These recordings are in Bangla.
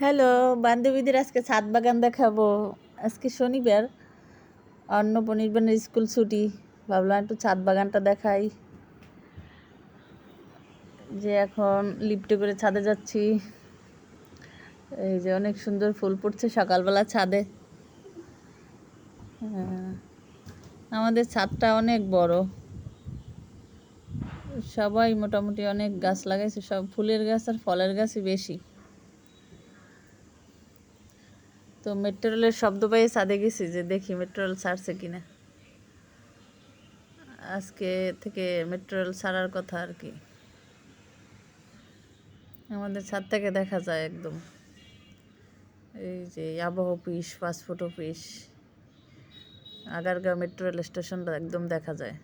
হ্যালো বান্ধবীদের আজকে ছাদ বাগান দেখাবো। আজকে শনিবার অন্য পনির্বাণের স্কুল ছুটি। ভাবলাম একটু ছাদ বাগানটা দেখাই। যে এখন লিফটে করে ছাদে যাচ্ছি। এই যে অনেক সুন্দর ফুল ফুটছে সকালবেলা ছাদে। হ্যাঁ, আমাদের ছাদটা অনেক বড়। সবাই মোটামুটি অনেক গাছ লাগাইছে সব ফুলের গাছ আর ফলের গাছই বেশি। তো মেট্রো রেলের শব্দ পেয়ে ছাদে গেছি যে দেখি মেট্রো রেল ছাড়ছে কিনা। আজকে থেকে মেট্রো রেল ছাড়ার কথা আর কি। আমাদের ছাদ থেকে দেখা যায় একদম। এই যে আবহ office, passport office, Agargaon metro rail স্টেশনটা একদম দেখা যায়।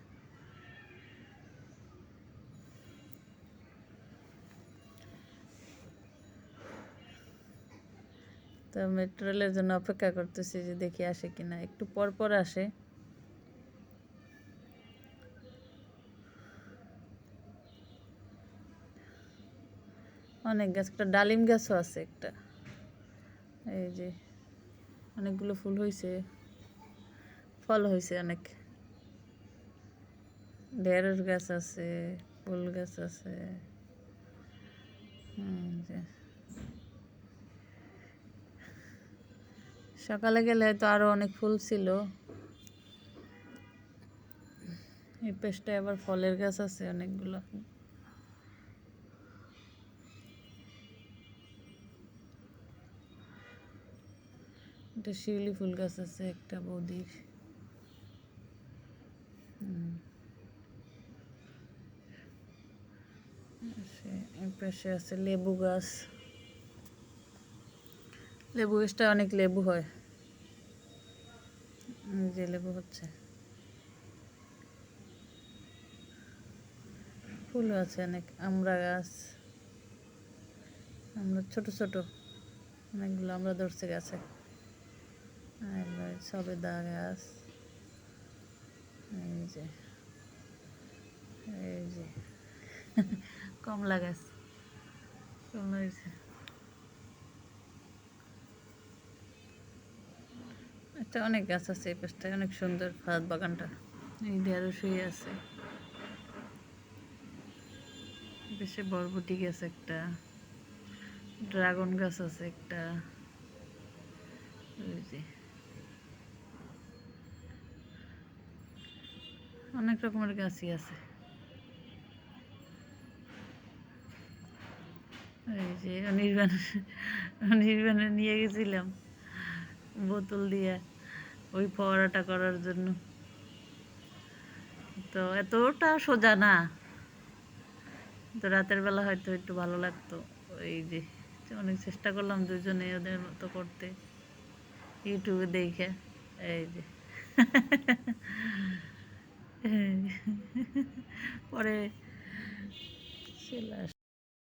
তো মেট্রো রেলের জন্য অপেক্ষা করতেছি যে দেখি আসে কিনা। একটু পর পর আসে। অনেক গাছ একটা ডালিম গাছও আছে একটা। এই যে অনেকগুলো ফুল হয়েছে ফল হয়েছে অনেক। ঢেঁড়স গাছ আছে ফুল গাছ আছে। হুম, সকালে গেলে হয়তো আরও অনেক ফুল ছিল। এই পেশটায় আবার ফলের গাছ আছে অনেকগুলো। একটা শিউলি ফুল গাছ আছে, একটা বৌদির। পাশে আছে লেবু গাছ। লেবু গাছটা অনেক লেবু হয়। যে লেবু হচ্ছে। ফুলও আছে অনেক আমড়া গাছ। আমরা ছোট ছোট, অনেকগুলো আমরা ধরছে গাছে। সবেদা গাছ। এই যে এই যে, কমলা গাছ। কমলা একটা অনেক গাছ আছে, এই পাশটায় অনেক সুন্দর ফাঁদ বাগানটা। এই ঢেঁড়স হয়ে আছে বেশি বরবটি গাছ একটা, ড্রাগন গাছ আছে একটা। ওই অনেক রকমের গাছই আছে। এই যে অনির্বাণ, অনির্বাণে নিয়ে গেছিলাম বোতল দিয়ে। ওই ফোয়ারাটা করার জন্য। তো এতটা সোজা না। তো রাতের বেলা হয়তো একটু ভালো লাগতো। এই যে অনেক চেষ্টা করলাম দুজনে ওদের মতো করতে। ইউটিউবে দেখে এই যে। পরে